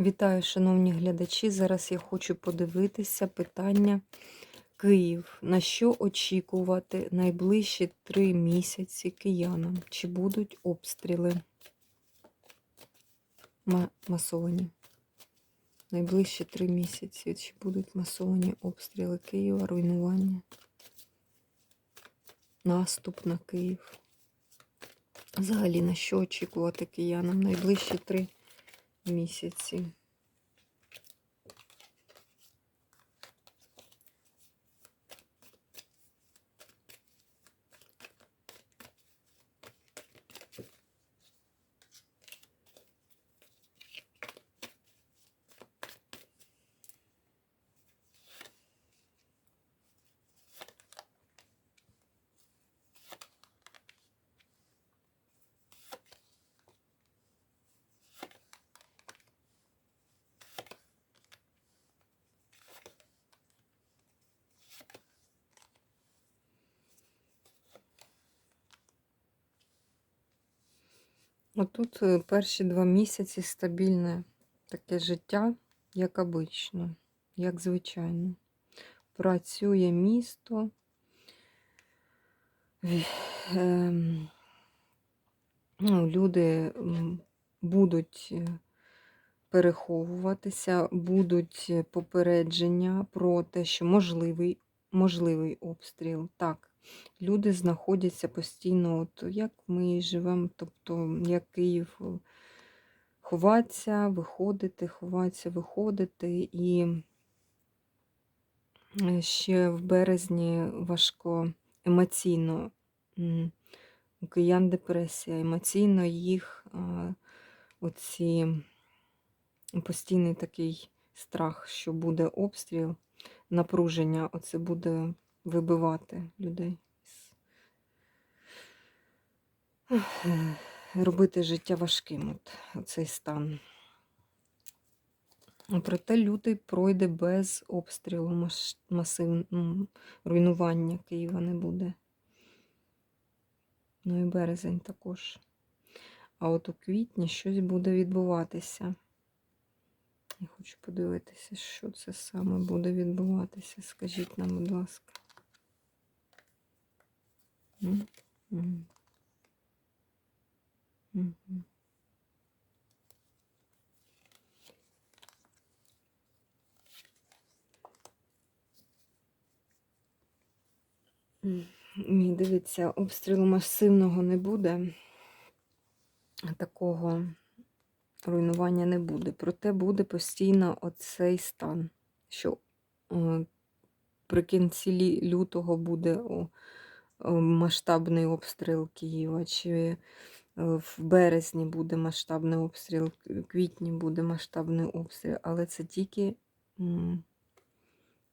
Вітаю, шановні глядачі. Зараз я хочу подивитися питання Київ. На що очікувати найближчі три місяці киянам? Чи будуть обстріли масовані? Найближчі три місяці. Чи будуть масовані обстріли Києва, руйнування? Наступ на Київ? Взагалі, на що очікувати киянам найближчі три місяці? Отут е, перші два місяці стабільне таке життя, як обично, як звичайно. Працює місто. Ем, Ну, люди будуть е, переховуватися, будуть е, попередження про те, що можливий, можливий обстріл. Так, люди знаходяться постійно, от як ми живемо, тобто як Київ е, ховатися, виходити, ховатися, виходити. І е, ще в березні важко емоційно. У киян депресія, емоційно їх оці постійний такий страх, що буде обстріл, напруження, оце буде вибивати людей. Робити життя важким, от, оцей стан. Проте лютий пройде без обстрілу, масив... руйнування Києва не буде. Ну і березень також. А от у квітні щось буде відбуватися. Я хочу подивитися, що це саме буде відбуватися. Скажіть нам, будь ласка. Ні, дивіться, обстрілу масивного не буде. Такого руйнування не буде. Проте буде постійно оцей стан, що е, при кінці лютого буде о, о, масштабний обстріл Києва, чи е, в березні буде масштабний обстріл, в квітні буде масштабний обстріл, але це тільки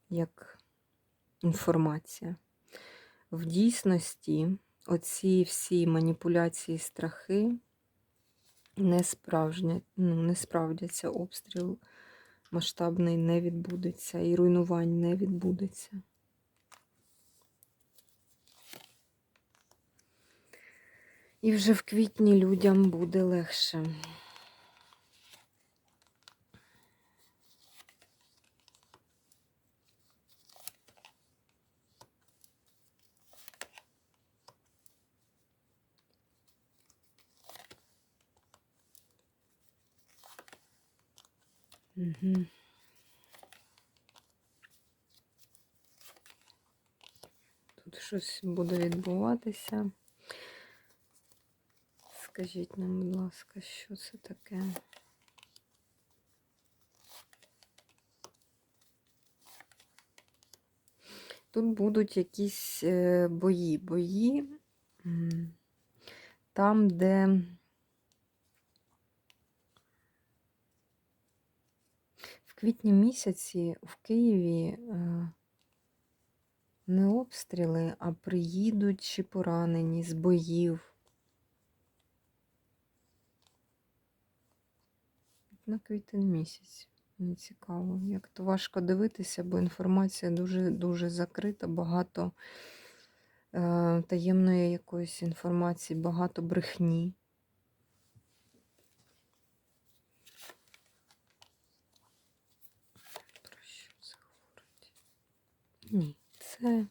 як інформація. В дійсності оці всі маніпуляції, страхи не ну, не справдяться, обстріл масштабний не відбудеться і руйнувань не відбудеться. І вже в квітні людям буде легше. Угу. Тут щось буде відбуватися. Скажіть нам, будь ласка, що це таке? Тут будуть якісь е, бої. Бої там, де в квітні місяці в Києві е, не обстріли, а приїдуть чи поранені з боїв. на квітень місяць. Мені цікаво. Як то важко дивитися, бо інформація дуже-дуже закрита, багато е, таємної якоїсь інформації, багато брехні. Про що це говорить? Ні, це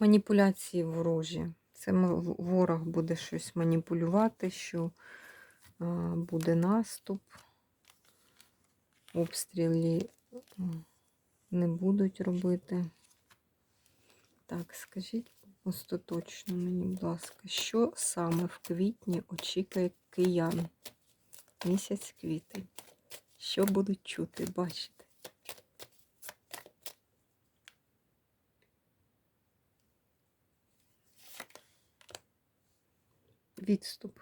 маніпуляції ворожі. Це ворог буде щось маніпулювати, що е, буде наступ обстріли не будуть робити. Так, скажіть остаточно мені, будь ласка, що саме в квітні очікує киян? Місяць квітень. Що будуть чути, бачити? Відступ.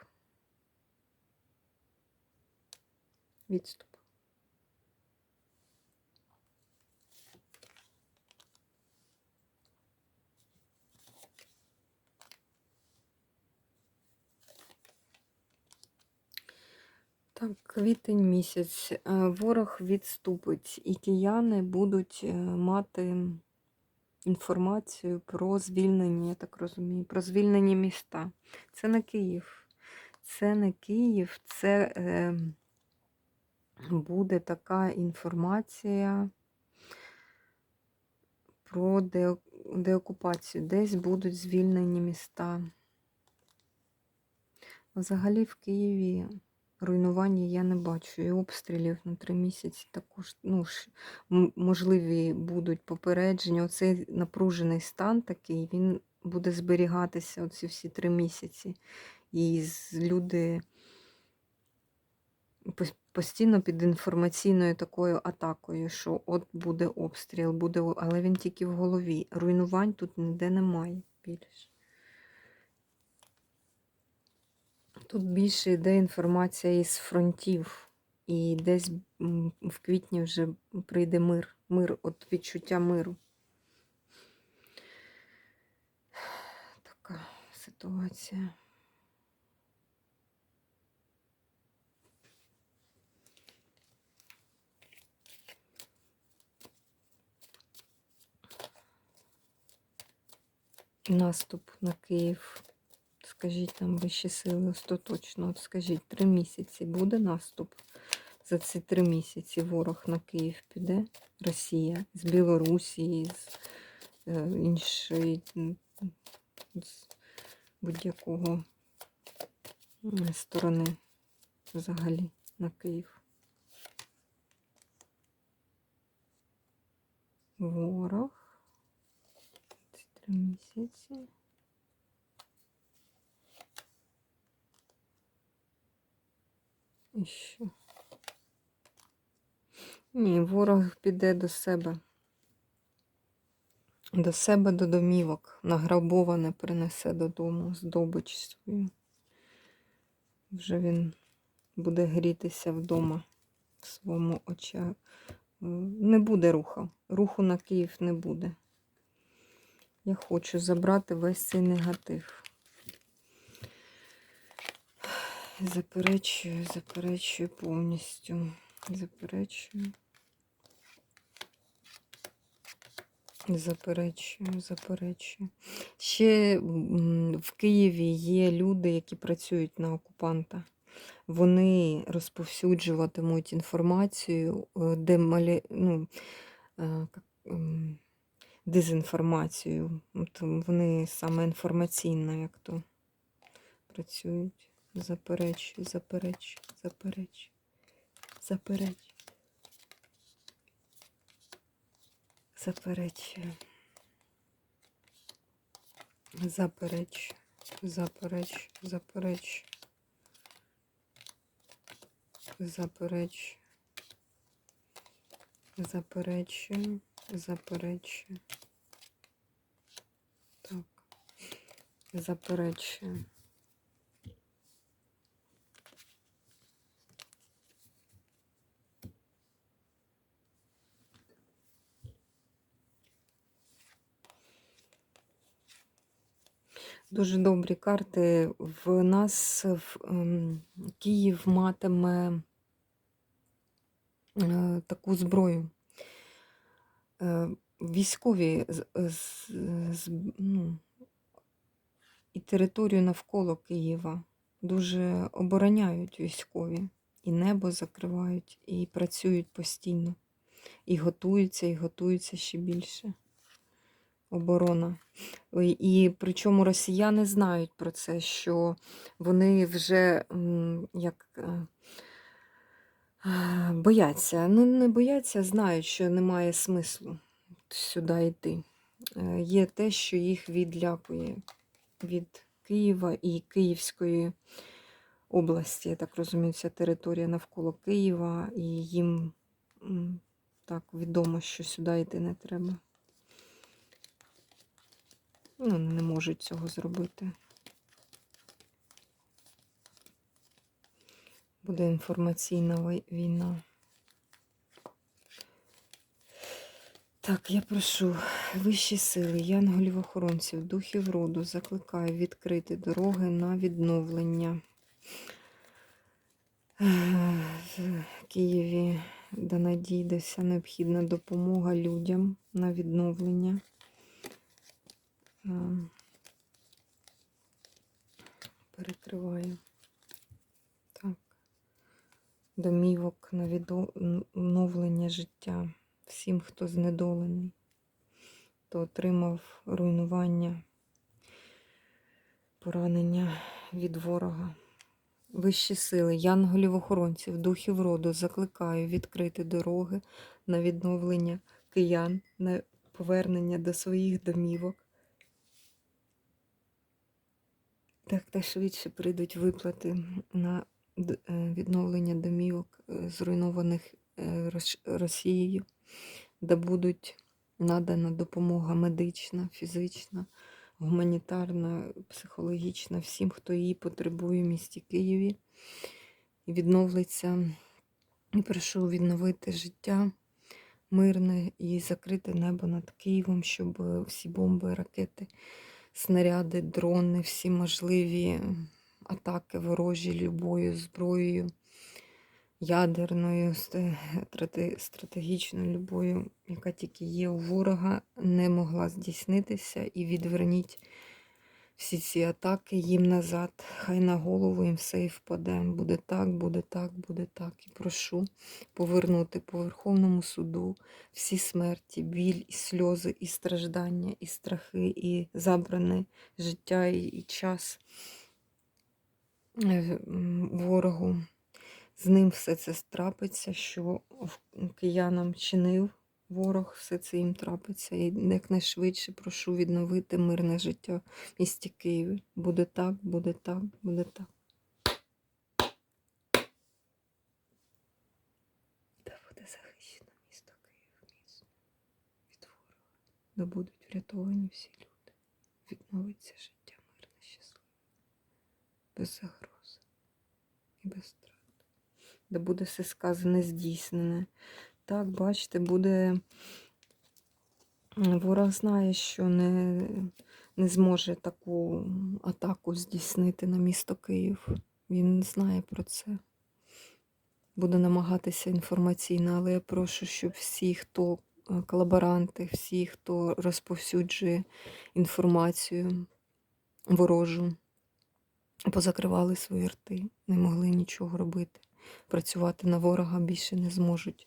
Відступ. Так, квітень місяць. Е, Ворог відступить, і кияни будуть е, мати інформацію про звільнені, я так розумію, про звільнені міста. Це не Київ. Це не Київ, це е, буде така інформація про де, деокупацію. Десь будуть звільнені міста. Взагалі в Києві руйнування я не бачу. І обстрілів на три місяці також ну, можливі будуть попередження. Оцей напружений стан такий, він буде зберігатися оці всі три місяці. І люди постійно під інформаційною такою атакою, що от буде обстріл, буде, але він тільки в голові. Руйнувань тут ніде немає більше. Тут більше йде інформація із фронтів, і десь в квітні вже прийде мир. Мир, от відчуття миру. Така ситуація. Наступ на Київ. Скажіть нам вищі сили остаточно. От скажіть, три місяці буде наступ? За ці три місяці ворог на Київ піде. Росія з Білорусі, з е, іншої, з будь-якого сторони взагалі на Київ. Ворог. Ці три місяці. Що? Ні, ворог піде до себе. До себе до домівок. Награбоване принесе додому здобич свою. Вже він буде грітися вдома в своєму очах. Не буде руху. Руху на Київ не буде. Я хочу забрати весь цей негатив. Заперечую, заперечую повністю. Заперечую. Заперечую, заперечую. Ще в Києві є люди, які працюють на окупанта. Вони розповсюджуватимуть інформацію, е, демалі... ну, е, дезінформацію. От вони саме інформаційно, як то працюють. Заперечую, заперечую, заперечую, заперечую. Заперечую. Заперечую, заперечую, заперечую. Заперечую. Заперечую, заперечую. Так. Заперечую. Дуже добрі карти. В нас в, ем, Київ матиме е, таку зброю. Е, військові з, ну, і територію навколо Києва дуже обороняють військові. І небо закривають, і працюють постійно. І готуються, і готуються ще більше. Оборона. І причому росіяни знають про це, що вони вже як. е, е, Бояться, ну не бояться, знають, що немає смислу сюди йти. Е, Є те, що їх відлякує від Києва і Київської області. Я так розумію, ця територія навколо Києва, і їм так відомо, що сюди йти не треба. Ну, не можуть цього зробити. Буде інформаційна війна. Так, я прошу вищі сили, янголів-охоронців, духів роду, закликаю відкрити дороги на відновлення. В Києві да надійде вся необхідна допомога людям на відновлення. Е, Перекриваю. Так. Домівок на відновлення життя всім, хто знедолений, хто отримав руйнування, поранення від ворога. Вищі сили, янголів-охоронців, духів роду закликаю відкрити дороги на відновлення киян, на повернення до своїх домівок. Так та швидше прийдуть виплати на е, відновлення домівок, е, зруйнованих е, Росією, де будуть надана допомога медична, фізична, гуманітарна, психологічна всім, хто її потребує в місті Києві. І відновиться. І прошу відновити життя мирне і закрити небо над Києвом, щоб всі бомби, ракети, снаряди, дрони, всі можливі атаки ворожі любою зброєю, ядерною, стратегічною любою, яка тільки є у ворога, не могла здійснитися. І відверніть всі ці атаки їм назад. Хай на голову їм все і впаде. Буде так, буде так, буде так. І прошу повернути по Верховному суду всі смерті, біль, і сльози, і страждання, і страхи, і забране життя, і, час е, ворогу. З ним все це трапиться, що киянам чинив ворог, все це їм трапиться. І якнайшвидше прошу відновити мирне життя в місті Києві. Буде так, буде так, буде так. Та буде захищено місто Київ міцно від ворога. Да будуть врятовані всі люди. Відновиться життя мирне, щасливе, без загроз і без страт. Да буде все сказане, здійснене. Так, бачите, буде. Ворог знає, що не, не зможе таку атаку здійснити на місто Київ. Він знає про це. Буде намагатися інформаційно, але я прошу, щоб всі, хто е, колаборанти, всі, хто розповсюджує інформацію ворожу, позакривали свої рти, не могли нічого робити. Працювати на ворога більше не зможуть.